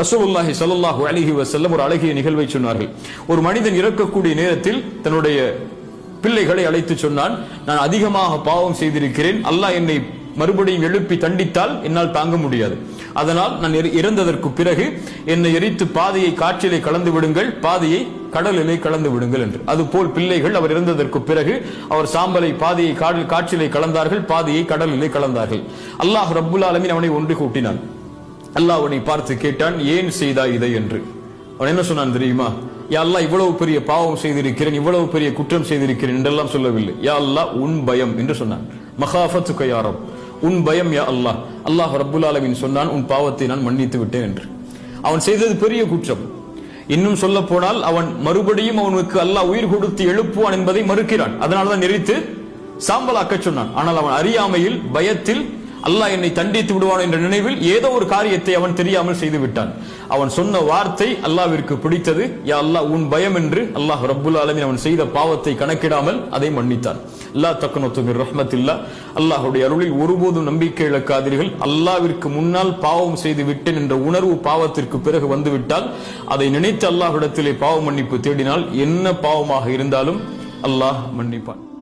ரசூலுல்லாஹி ஸல்லல்லாஹு அலைஹி வசல்லம் ஒரு அழகிய நிகழ்வை சொன்னார்கள். ஒரு மனிதன் இறக்கக்கூடிய நேரத்தில் தன்னுடைய பிள்ளைகளை அழைத்து சொன்னான் நான் அதிகமாக பாவம் செய்திருக்கிறேன். அல்லாஹ் என்னை மறுபடியும் எழுப்பி தண்டித்தால் என்னால் தாங்க முடியாது. அதனால் நான் இறந்ததற்கு பிறகு என்னை எரித்து பாதையை காற்றிலே கலந்து விடுங்கள் பாதையை கடலிலே கலந்து விடுங்கள் என்று. அதுபோல் பிள்ளைகள் அவர் இறந்ததற்கு பிறகு அவர் சாம்பலை பாதையை காற்றிலே கலந்தார்கள் பாதையை கடலிலே கலந்தார்கள். அல்லாஹ் ரபுல் ஆலமீன் அவனை ஒன்று கூட்டினான். அல்லாஹ் அவனை பார்த்து கேட்டான் ஏன் செய்தாய் இதை? என்று. அவன் என்ன சொன்னான் தெரியுமா? யா அல்லா இவ்வளவு பெரிய பாவம் செய்திருக்கிறேன் இவ்வளவு பெரிய குற்றம் செய்திருக்கிறேன் என்றெல்லாம் சொல்லவில்லை. யா அல்லாஹ் உன் பயம் என்று சொன்னான். மகாஃபத்து கயாரம் உன் பயம் யா அல்லாஹ். அல்லாஹ் ரப்புல் ஆலமீன் சொன்னான் உன் பாவத்தை நான் மன்னித்து விட்டேன் என்று. அவன் செய்தது பெரிய குற்றம். இன்னும் சொல்ல போனால் அவன் மறுபடியும் அவனுக்கு அல்லாஹ் உயிர் கொடுத்து எழுப்புவான் என்பதை மறுக்கிறான். அதனால்தான் நெறித்து சாம்பலாக்கச் சொன்னான். ஆனால் அவன் அறியாமையில் பயத்தில் அல்லாஹ் என்னை தண்டித்து விடுவான் என்ற நினைவில் ஏதோ ஒரு காரியத்தை அவன் தெரியாமல் செய்து விட்டான். அவன் சொன்ன வார்த்தை அல்லாவிற்கு பிடித்தது. யா அல்லாஹ் உன் பயம் என்று அல்லாஹ் ரப்புல் ஆலமின் அவன் செய்த பாவத்தை கணக்கிடாமல் அதை மன்னித்தான். அல்லாஹ் தக்கனத்து மிர் ரஹ்மத்தில்லா. அல்லாஹ்வுடைய அருளில் ஒருபோதும் நம்பிக்கை இழக்காதீர்கள். அல்லாவிற்கு முன்னால் பாவம் செய்து விட்டேன் என்ற உணர்வு பாவத்திற்கு பிறகு வந்துவிட்டால் அதை நினைத்து அல்லாஹ்விடத்திலே பாவ மன்னிப்பு தேடினால் என்ன பாவமாக இருந்தாலும் அல்லாஹ் மன்னிப்பான்.